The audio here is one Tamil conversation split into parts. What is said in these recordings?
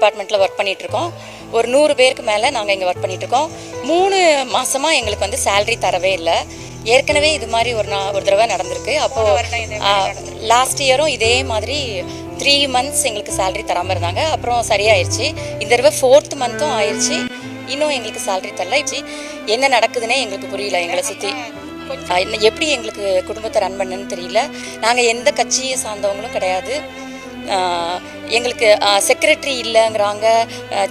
டிபார்ட்மெண்ட்டில் ஒர்க் பண்ணிட்டு இருக்கோம் ஒரு நூறு பேருக்கு மேலே நாங்கள் இங்கே ஒர்க் பண்ணிட்டு இருக்கோம் மூணு மாசமா எங்களுக்கு வந்து சேலரி தரவே இல்லை. ஏற்கனவே இது மாதிரி ஒரு நா ஒரு தடவை நடந்திருக்கு. அப்போது லாஸ்ட் இயரும் இதே மாதிரி த்ரீ மந்த்ஸ் எங்களுக்கு சேலரி தராமல் இருந்தாங்க. அப்புறம் சரியாயிருச்சு. இந்த தடவை ஃபோர்த் மந்த்தும் ஆயிடுச்சு இன்னும் எங்களுக்கு சேலரி தரல. என்ன நடக்குதுன்னே எங்களுக்கு புரியல. எங்களை சுற்றி எப்படி எங்களுக்கு குடும்பத்தை ரன் பண்ணுன்னு தெரியல. நாங்கள் எந்த கட்சியை சார்ந்தவங்களும் கிடையாது. எங்களுக்கு செக்ரட்டரி இல்லைங்கிறாங்க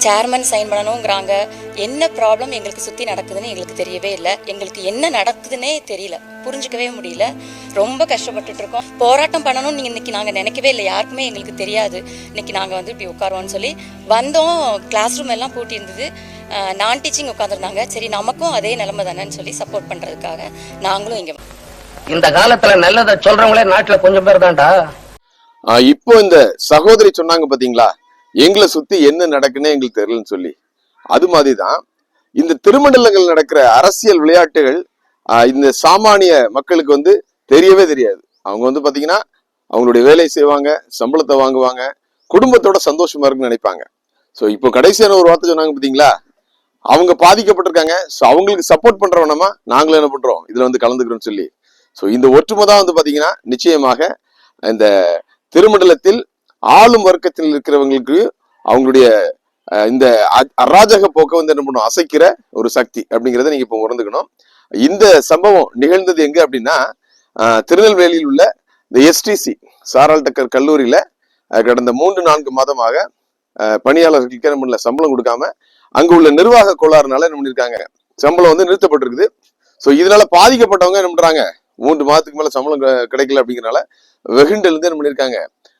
சேர்மன் சைன் பண்ணணுங்கிறாங்க. என்ன ப்ராப்ளம் எங்களுக்கு சுற்றி நடக்குதுன்னு எங்களுக்கு தெரியவே இல்லை. எங்களுக்கு என்ன நடக்குதுன்னே தெரியல. புரிஞ்சுக்கவே முடியல. ரொம்ப கஷ்டப்பட்டுட்டு இருக்கோம் போராட்டம் பண்ணணும்னு நீங்கள் இன்னைக்கு நாங்கள் நினைக்கவே இல்லை. யாருக்குமே எங்களுக்கு தெரியாது. இன்னைக்கு நாங்கள் வந்து இப்படி உட்காருவோம்னு சொல்லி வந்தோம். கிளாஸ் ரூம் எல்லாம் பூட்டி இருந்தது நான் டீச்சிங் உட்காந்துருந்தாங்க சரி நமக்கும் அதே நிலைமை தானேன்னு சொல்லி சப்போர்ட் பண்ணுறதுக்காக நாங்களும் இங்கே இந்த காலத்துல நல்லதை சொல்றவங்களே நாட்டுல கொஞ்சம் பேர் தான்டா. இப்போ இந்த சகோதரி சொன்னாங்க பாத்தீங்களா? எங்களை சுத்தி என்ன நடக்குன்னு எங்களுக்கு தெரியலன்னு சொல்லி. அது மாதிரிதான் இந்த திருமண்டலங்கள் நடக்கிற அரசியல் விளையாட்டுகள் இந்த சாமானிய மக்களுக்கு வந்து தெரியவே தெரியாது. அவங்க வந்து பாத்தீங்கன்னா அவங்களுடைய வேலையை செய்வாங்க சம்பளத்தை வாங்குவாங்க குடும்பத்தோட சந்தோஷமா இருக்குன்னு நினைப்பாங்க. ஸோ இப்போ கடைசியான ஒரு வார்த்தை சொன்னாங்க பாத்தீங்களா? அவங்க பாதிக்கப்பட்டிருக்காங்க ஸோ அவங்களுக்கு சப்போர்ட் பண்றவனமா நாங்களும் என்ன பண்றோம்? இதுல வந்து கலந்துக்கிறோம்னு சொல்லி. ஸோ இந்த ஒற்றுமை தான் வந்து பாத்தீங்கன்னா நிச்சயமாக இந்த திருமண்டலத்தில் ஆளும் வர்க்கத்தில் இருக்கிறவங்களுக்கு அவங்களுடைய இந்த அ- அராஜக போக்கை வந்து என்ன பண்ணும்? அசைக்கிற ஒரு சக்தி அப்படிங்கிறத நீங்க இப்போ உணர்ந்துக்கணும். இந்த சம்பவம் நிகழ்ந்தது எங்க அப்படின்னா திருநெல்வேலியில் உள்ள இந்த எஸ்டிசி சாரால் டக்கர் கல்லூரியில கடந்த மூன்று நான்கு மாதமாக பணியாளர்களுக்கு என்ன பண்ணல? சம்பளம் கொடுக்காம அங்க உள்ள நிர்வாக கோளாறுனால என்ன பண்ணிருக்காங்க? சம்பளம் வந்து நிறுத்தப்பட்டிருக்குது. ஸோ இதனால பாதிக்கப்பட்டவங்க என்ன பண்றாங்க? மூன்று மாதத்துக்கு மேல சம்பளம் க- கிடைக்கல அப்படிங்கறனால வெகுண்டு இருந்து என்ன பண்ணியிருக்காங்க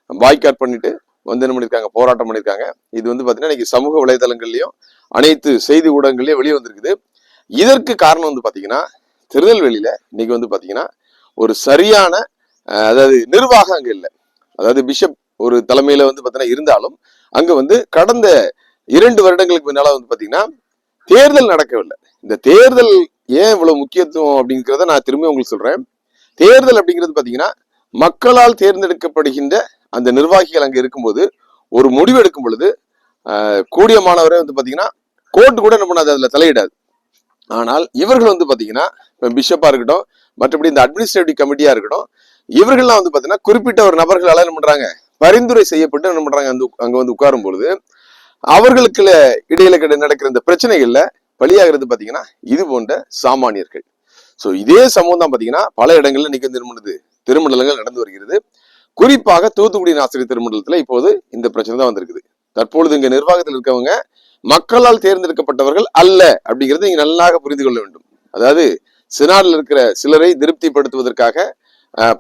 பாய்காட் பண்ணிட்டு வந்து என்ன பண்ணியிருக்காங்க போராட்டம் பண்ணியிருக்காங்க இது வந்து பார்த்தீங்கன்னா இன்னைக்கு சமூக வலைதளங்கள்லையும் அனைத்து செய்தி ஊடகங்கள்லயும் வெளியே வந்திருக்குது. இதற்கு காரணம் வந்து பார்த்தீங்கன்னா திருநெல்வேலியில இன்னைக்கு வந்து பார்த்தீங்கன்னா ஒரு சரியான அதாவது நிர்வாகம் அங்கே இல்லை. அதாவது பிஷப் ஒரு தலைமையில வந்து பார்த்தீங்கன்னா இருந்தாலும் அங்கே வந்து கடந்த இரண்டு வருடங்களுக்கு முன்னால வந்து பார்த்தீங்கன்னா தேர்தல் நடக்கவில்லை. இந்த தேர்தல் ஏன் இவ்வளவு முக்கியத்துவம் அப்படிங்கிறத நான் திரும்பி உங்களுக்கு சொல்றேன். தேர்தல் அப்படிங்கிறது பார்த்தீங்கன்னா மக்களால் தேர்ந்தெடுக்கப்படுகின்ற அந்த நிர்வாகிகள் அங்கே இருக்கும்போது ஒரு முடிவு எடுக்கும் பொழுது கூடிய மாணவரே வந்து பார்த்தீங்கன்னா கோர்ட்டு கூட என்ன பண்ணாது அதில் தலையிடாது. ஆனால் இவர்கள் வந்து பார்த்தீங்கன்னா இப்போ பிஷப்பாக இருக்கட்டும் மற்றபடி இந்த அட்மினிஸ்ட்ரேட்டிவ் கமிட்டியாக இருக்கட்டும் இவர்கள்லாம் வந்து பார்த்தீங்கன்னா குறிப்பிட்ட ஒரு நபர்களால் என்ன பண்ணுறாங்க பரிந்துரை செய்யப்பட்டு என்ன பண்ணுறாங்க அந்த அங்கே வந்து உட்காரும் பொழுது அவர்களுக்கு இடையில கிட நடக்கிற இந்த பிரச்சனைகளில் பலியாகிறது பார்த்தீங்கன்னா இது போன்ற சாமானியர்கள். ஸோ இதே சமூகம் தான் பார்த்தீங்கன்னா பல இடங்கள்ல இன்னைக்கு வந்து என்ன பண்ணுது திருமண்டலங்கள் நடந்து வருகிறது. குறிப்பாக தூத்துக்குடி நாசிரியர் திருமண்டலத்தில் இப்போது இந்த பிரச்சனை தான் வந்திருக்குது. தற்பொழுது இங்க நிர்வாகத்தில் இருக்கவங்க மக்களால் தேர்ந்தெடுக்கப்பட்டவர்கள் அல்ல அப்படிங்கிறது இங்க நல்லாக புரிந்து கொள்ள வேண்டும். அதாவது சினாடில் இருக்கிற சிலரை திருப்திப்படுத்துவதற்காக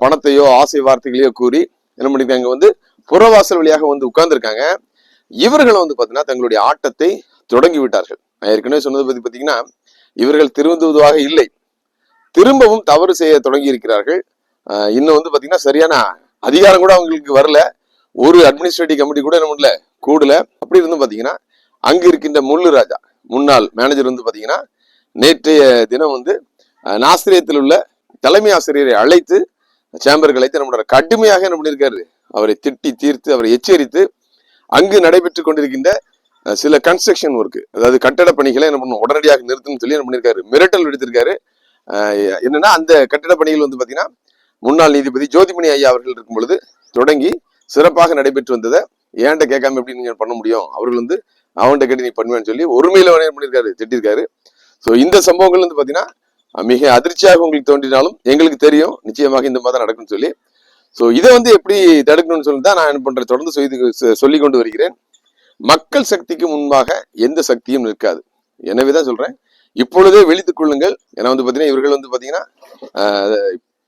பணத்தையோ ஆசை வார்த்தைகளையோ கூறி என்ன பண்ணிருக்காங்க? வந்து புறவாசல் வழியாக வந்து உட்கார்ந்துருக்காங்க. இவர்கள் வந்து பாத்தீங்கன்னா தங்களுடைய ஆட்டத்தை தொடங்கி விட்டார்கள். நான் ஏற்கனவே சொன்னது பத்தி பாத்தீங்கன்னா இவர்கள் திருந்துவதாக இல்லை. திரும்பவும் தவறு செய்ய தொடங்கி இருக்கிறார்கள். இன்னும் வந்து பாத்தீங்கன்னா சரியான அதிகாரம் கூட அவங்களுக்கு வரல. ஒரு அட்மினிஸ்ட்ரேட்டிவ் கமிட்டி கூட என்ன பண்ணல கூடல. அப்படி இருந்தும் பாத்தீங்கன்னா அங்க இருக்கின்ற முள்ளு ராஜா முன்னாள் மேனேஜர் வந்து பாத்தீங்கன்னா நேற்றைய தினம் வந்து ஆஹ் நாசிரியத்தில் உள்ள தலைமை ஆசிரியரை அழைத்து சேம்பருக்கு அழைத்து என்ன கடுமையாக என்ன பண்ணியிருக்காரு அவரை திட்டி தீர்த்து அவரை எச்சரித்து அங்கு நடைபெற்று கொண்டிருக்கின்ற சில கன்ஸ்ட்ரக்ஷன் ஒர்க் அதாவது கட்டட பணிகளை என்ன பண்ணும் உடனடியாக நிறுத்தணும்னு சொல்லி என்ன பண்ணியிருக்காரு மிரட்டல் விடுத்திருக்காரு. என்னன்னா அந்த கட்டட பணிகள் வந்து பாத்தீங்கன்னா முன்னாள் நீதிபதி ஜோதிமணி ஐயா அவர்கள் இருக்கும் பொழுது தொடங்கி சிறப்பாக நடைபெற்று வந்ததை ஏன்ட்ட கேட்காம எப்படி நீங்க பண்ண முடியும்? அவர்கள் வந்து அவன்கிட்ட கேட்டு நீ பண்ணுவேன்னு சொல்லி ஒருமையில என்ன பண்ணியிருக்காரு திட்டிருக்காரு ஸோ இந்த சம்பவங்கள் வந்து பாத்தீங்கன்னா மிக அதிர்ச்சியாக உங்களுக்கு தோன்றினாலும் எங்களுக்கு தெரியும். நிச்சயமாக இந்த மாதிரி தான் நடக்கும்னு சொல்லி. ஸோ இதை வந்து எப்படி தடுக்கணும்னு சொல்லி தான் நான் என்ன பண்றேன் தொடர்ந்து சொல்லி கொண்டு வருகிறேன். மக்கள் சக்திக்கு முன்பாக எந்த சக்தியும் நிற்காது. எனவே தான் சொல்றேன் இப்பொழுதே விழித்துக் கொள்ளுங்கள். ஏன்னா வந்து பாத்தீங்கன்னா இவர்கள் வந்து பாத்தீங்கன்னா ஆஹ்,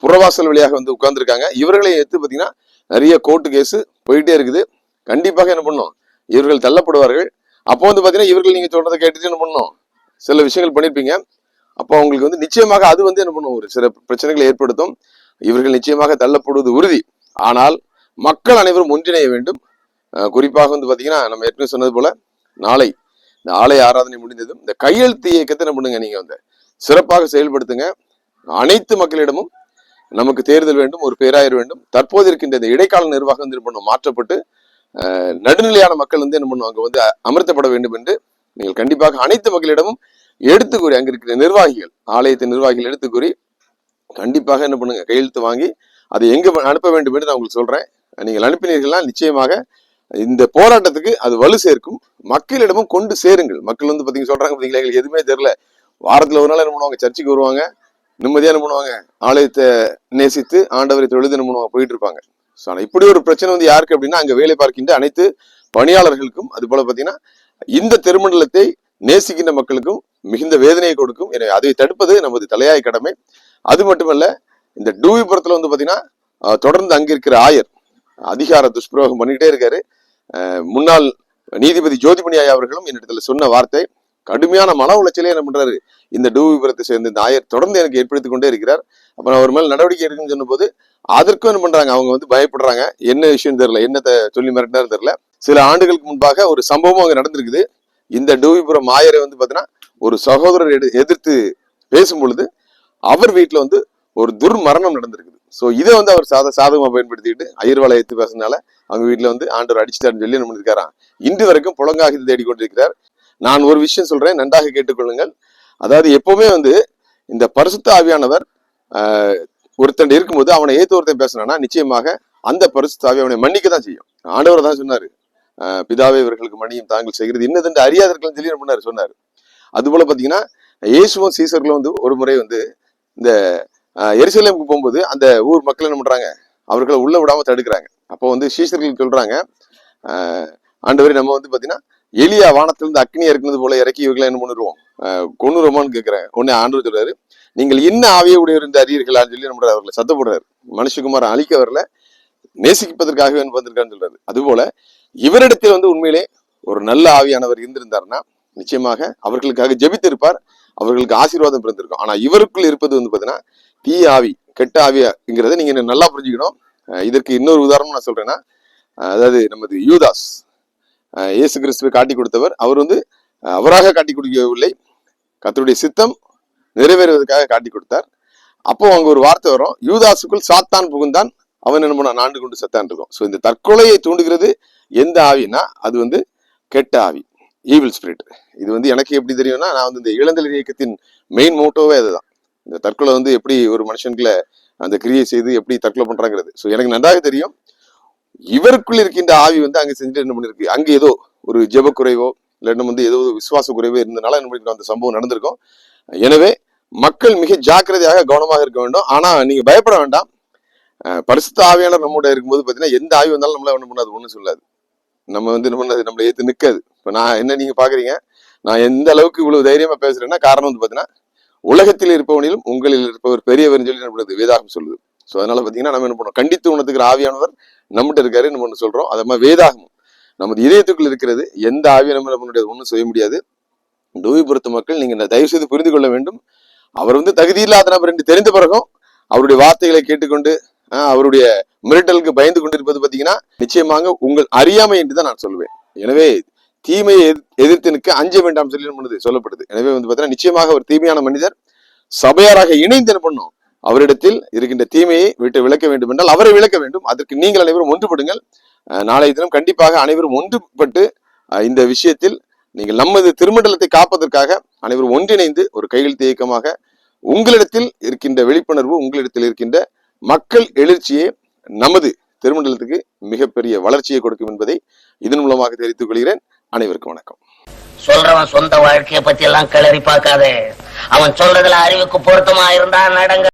புறவாசல் வழியாக வந்து உட்கார்ந்துருக்காங்க. இவர்களை எடுத்து பார்த்தீங்கன்னா நிறைய கோர்ட்டு கேஸு போயிட்டே இருக்குது. கண்டிப்பாக என்ன பண்ணும் இவர்கள் தள்ளப்படுவார்கள். அப்போ வந்து பார்த்தீங்கன்னா இவர்கள் நீங்கள் சொல்கிறத கேட்டுட்டு என்ன பண்ணும் சில விஷயங்கள் பண்ணியிருப்பீங்க அப்போ அவங்களுக்கு வந்து நிச்சயமாக அது வந்து என்ன பண்ணும்? ஒரு சில பிரச்சனைகளை ஏற்படுத்தும். இவர்கள் நிச்சயமாக தள்ளப்படுவது உறுதி. ஆனால் மக்கள் அனைவரும் ஒன்றிணைய வேண்டும். குறிப்பாக வந்து பார்த்தீங்கன்னா நம்ம ஏற்கனவே சொன்னது போல நாளை இந்த ஆலய ஆராதனை முடிந்ததும் இந்த கையெழுத்து இயக்கத்தை என்ன பண்ணுங்க நீங்கள் வந்து சிறப்பாக செயல்படுத்துங்க. அனைத்து மக்களிடமும் நமக்கு தேர்தல் வேண்டும் ஒரு பேராயர் வேண்டும். தற்போது இருக்கின்ற இந்த இடைக்கால நிர்வாகம் வந்து என்ன பண்ணும்? மாற்றப்பட்டு நடுநிலையான மக்கள் வந்து என்ன பண்ணுவாங்க வந்து அமர்த்தப்பட வேண்டும் என்று நீங்கள் கண்டிப்பாக அனைத்து மக்களிடமும் எடுத்து கூறி இருக்கிற நிர்வாகிகள் ஆலயத்தின் நிர்வாகிகள் எடுத்து கூறி கண்டிப்பாக என்ன பண்ணுங்க? கையெழுத்து வாங்கி அதை எங்க அனுப்ப வேண்டும் என்று நான் உங்களுக்கு சொல்றேன். நீங்கள் அனுப்பினீர்கள்னா நிச்சயமாக இந்த போராட்டத்துக்கு அது வலு சேர்க்கும். மக்களிடமும் கொண்டு சேருங்கள். மக்கள் வந்து பாத்தீங்க சொல்றாங்க பாத்தீங்களா? எங்களுக்கு எதுவுமே தெரியல. வாரத்துல ஒரு நாள் என்ன பண்ணுவாங்க? சர்ச்சுக்கு வருவாங்க. நிம்மதியா என்ன பண்ணுவாங்க ஆலயத்தை நேசித்து ஆண்டவரை தொழுது என்ன பண்ணுவாங்க போயிட்டு இருப்பாங்க. ஸோ ஆனா இப்படி ஒரு பிரச்சனை வந்து யாருக்கு அப்படின்னா அங்க வேலை பார்க்கின்ற அனைத்து பணியாளர்களுக்கும் அது போல பாத்தீங்கன்னா இந்த திருமண்டலத்தை நேசிக்கின்ற மக்களுக்கும் மிகுந்த வேதனையை கொடுக்கும். எனவே அதை தடுப்பது நமது தலையாய கடமை. அது மட்டுமல்ல இந்த டூவிபுரத்துல வந்து பாத்தீங்கன்னா தொடர்ந்து அங்கே இருக்கிற ஆயர் அதிகார துஷ்பிரயோகம் பண்ணிக்கிட்டே இருக்காரு. முன்னாள் நீதிபதி ஜோதிமணி ஐயா அவர்களும் என்னிடத்துல சொன்ன வார்த்தை கடுமையான மன உளைச்சலே என்ன பண்றாரு? இந்த டூவிபுரத்தை சேர்ந்து இந்த ஆயர் தொடர்ந்து எனக்கு ஏற்படுத்தி கொண்டே இருக்கிறார். அப்புறம் அவர் மேல் நடவடிக்கை எடுக்குன்னு சொன்னபோது அதற்கும் என்ன பண்றாங்க? அவங்க வந்து பயப்படுறாங்க. என்ன விஷயம் தெரியல. என்னத்தை சொல்லி மிரட்டினாரு தெரியல. சில ஆண்டுகளுக்கு முன்பாக ஒரு சம்பவம் அங்க நடந்திருக்குது. இந்த டூவிபுரம் ஆயரை வந்து பாத்தீங்கன்னா ஒரு சகோதரர் எதிர்த்து பேசும் பொழுது அவர் வீட்டுல வந்து ஒரு துர்மரணம் நடந்திருக்குது. சோ இதை வந்து அவர் சாத சாதகமா பயன்படுத்திக்கிட்டு ஐயர்வாளை எடுத்து பேசுனால அவங்க வீட்டுல வந்து ஆண்டவர் அடிச்சுட்டாருன்னு சொல்லி என்ன பண்ணிருக்காராம்? இன்று வரைக்கும் புலங்காகி தேடி கொண்டிருக்கிறார் நான் ஒரு விஷயம் சொல்றேன் நன்றாக கேட்டுக்கொள்ளுங்கள். அதாவது எப்பவுமே வந்து இந்த பரிசுத்த ஆவியானவர் ஒருத்தன் இருக்கும்போது அவனை ஏத்து ஒருத்தன் பேசினானா நிச்சயமாக அந்த பரிசுத்த ஆவி அவனை மன்னிக்க தான் செய்யும். ஆண்டவர் தான் சொன்னாரு. பிதாவே இவர்களுக்கு மன்னியும் தாங்கள் செய்கிறது இன்னதென்று அறியாதவர்கள் சொல்லி பண்ணார் பண்ணாரு சொன்னாரு. அது போல பாத்தீங்கன்னா இயேசுவும் சீசர்களும் வந்து ஒரு முறை வந்து இந்த எரிசலேமுக்கு போகும்போது அந்த ஊர் மக்கள் என்ன பண்றாங்க? அவர்களை உள்ள விடாம தடுக்கிறாங்க. அப்போ வந்து சீசர்கள் சொல்றாங்க ஆண்டவரை நம்ம வந்து பாத்தீங்கன்னா எலியா வானத்திலிருந்து அக்னி இறக்குனது போல இறக்கி இவர்களை என்ன பண்ணிடுவோம்? கொண்டுருவோமான்னு கேட்கிறேன் உடனே ஆண்டவர் சொல்றாரு நீங்கள் என்ன ஆவிய உடையவர் அறியீர்களான்னு சொல்லி நம்ம அவர்களை சத்தப்படுறாரு. மனுஷகுமார் அழிக்க வரல நேசிப்பதற்காகவே வந்திருக்கான்னு சொல்றாரு. அதுபோல இவரிடத்தில் வந்து உண்மையிலே ஒரு நல்ல ஆவியானவர் இருந்திருந்தாருன்னா நிச்சயமாக அவர்களுக்காக ஜெபித்திருப்பார் அவர்களுக்கு ஆசீர்வாதம் பிறந்திருக்கும். ஆனா இவருக்குள் இருப்பது வந்து பாத்தீங்கன்னா தீ ஆவி கெட்ட ஆவியாங்கிறத நீங்க நல்லா புரிஞ்சுக்கணும். இதற்கு இன்னொரு உதாரணம் நான் சொல்றேன்னா அதாவது நமது யூதாஸ். இயேசு கிறிஸ்துவை காட்டி கொடுத்தவர். அவர் வந்து அவராக காட்டி கொடுக்கவில்லை. கத்தருடைய சித்தம் நிறைவேறுவதற்காக காட்டி கொடுத்தார். அப்போ அங்க ஒரு வார்த்தை வரும். யூதாசுக்குள் சாத்தான் புகுந்தான். அவன் என்ன பண்ண நாண்டு கொண்டு சத்தான் இருக்கும். ஸோ இந்த தற்கொலையை தூண்டுகிறது எந்த ஆவினா அது வந்து கெட்ட ஆவி. ஈவில் ஸ்பிரிட் இது வந்து எனக்கு எப்படி தெரியும்னா நான் வந்து இந்த இளந்தல் இயக்கத்தின் மெயின் மோட்டோவே அதுதான். இந்த தற்கொலை வந்து எப்படி ஒரு மனுஷனுக்குள்ள அந்த கிரியை செய்து எப்படி தற்கொலை பண்றாங்கிறது. ஸோ எனக்கு நன்றாக தெரியும். இவருக்குள் இருக்கின்ற ஆவி வந்து அங்க செஞ்சுட்டு என்ன பண்ணிருக்கு? அங்க ஏதோ ஒரு ஜெபக்குறைவோ இல்லை இல்லைன்னா வந்து ஏதோ ஒரு விசுவாச குறைவோ இருந்தனால என்ன பண்ணிருக்கோம்? அந்த சம்பவம் நடந்திருக்கும். எனவே மக்கள் மிக ஜாக்கிரதையாக கவனமாக இருக்க வேண்டும். ஆனா நீங்க பயப்பட வேண்டாம். பரிசுத்த ஆவியானவர் நம்மகிட்ட இருக்கும்போது பாத்தீங்கன்னா எந்த ஆவி வந்தாலும் நம்மள என்ன பண்ணாது ஒன்றும் சொல்லாது. நம்ம வந்து என்ன பண்ணாது? நம்மளை ஏத்து நிக்காது. இப்ப நான் என்ன நீங்க பாக்குறீங்க? நான் எந்த அளவுக்கு இவ்வளவு தைரியமா பேசுறேன்னா காரணம் வந்து பாத்தீங்கன்னா உலகத்தில் இருப்பவனிலும் உங்களில் இருப்பவர் பெரியவர்னு சொல்லி என்ன பண்ணுது? வேதாகம் சொல்லுது. ஸோ அதனால பார்த்தீங்கன்னா நம்ம என்ன பண்ணோம் கண்டித்து உணத்துக்கிற ஆவியானவர் நம்மகிட்ட இருக்காரு நம்ம ஒன்று சொல்றோம். அது மாதிரி வேதாகமும். நமது இதயத்துக்குள் இருக்கிறது எந்த ஆவியை நம்ம நம்மளுடைய ஒன்றும் செய்ய முடியாது. டூவிபுரத்து மக்கள் நீங்க தயவு செய்து புரிந்து கொள்ள வேண்டும். அவர் வந்து தகுதி இல்லாத நபர் என்று தெரிந்த பிறகும் அவருடைய வார்த்தைகளை கேட்டுக்கொண்டு அவருடைய மிரட்டலுக்கு பயந்து கொண்டிருப்பது பார்த்தீங்கன்னா நிச்சயமாக உங்கள் அறியாமை என்று தான் நான் சொல்லுவேன் எனவே தீமையை எதிர்- எதிர்த்து நிற்க அஞ்ச வேண்டாம் சொல்லி சொல்லப்படுது. எனவே வந்து பார்த்தீங்கன்னா நிச்சயமாக ஒரு தீமையான மனிதர். சபையாராக இணைந்து என்ன பண்ணும் அவரிடத்தில் இருக்கின்ற தீமையை விட்டு விளக்க வேண்டும் என்றால் அவரை விளக்க வேண்டும். அதற்கு நீங்கள் அனைவரும் ஒன்றுபடுங்கள். நாளைய தினம் கண்டிப்பாக அனைவரும் ஒன்றுபட்டு இந்த விஷயத்தில் நீங்கள் நமது திருமண்டலத்தை காப்பதற்காக அனைவரும் ஒன்றிணைந்து ஒரு கையெழுத்து இயக்கமாக உங்களிடத்தில் இருக்கின்ற விழிப்புணர்வு உங்களிடத்தில் இருக்கின்ற மக்கள் எழுச்சியே நமது திருமண்டலத்துக்கு மிகப்பெரிய வளர்ச்சியை கொடுக்கும் என்பதை இதன் மூலமாக தெரிவித்துக் கொள்கிறேன். அனைவருக்கும் வணக்கம். சொல்றவன் சொந்த வாழ்க்கையை பத்தி எல்லாம் கிளறி பார்க்காதே. அவன் சொல்றதுல அறிவுக்கு பொருத்தமா இருந்தா நடங்க.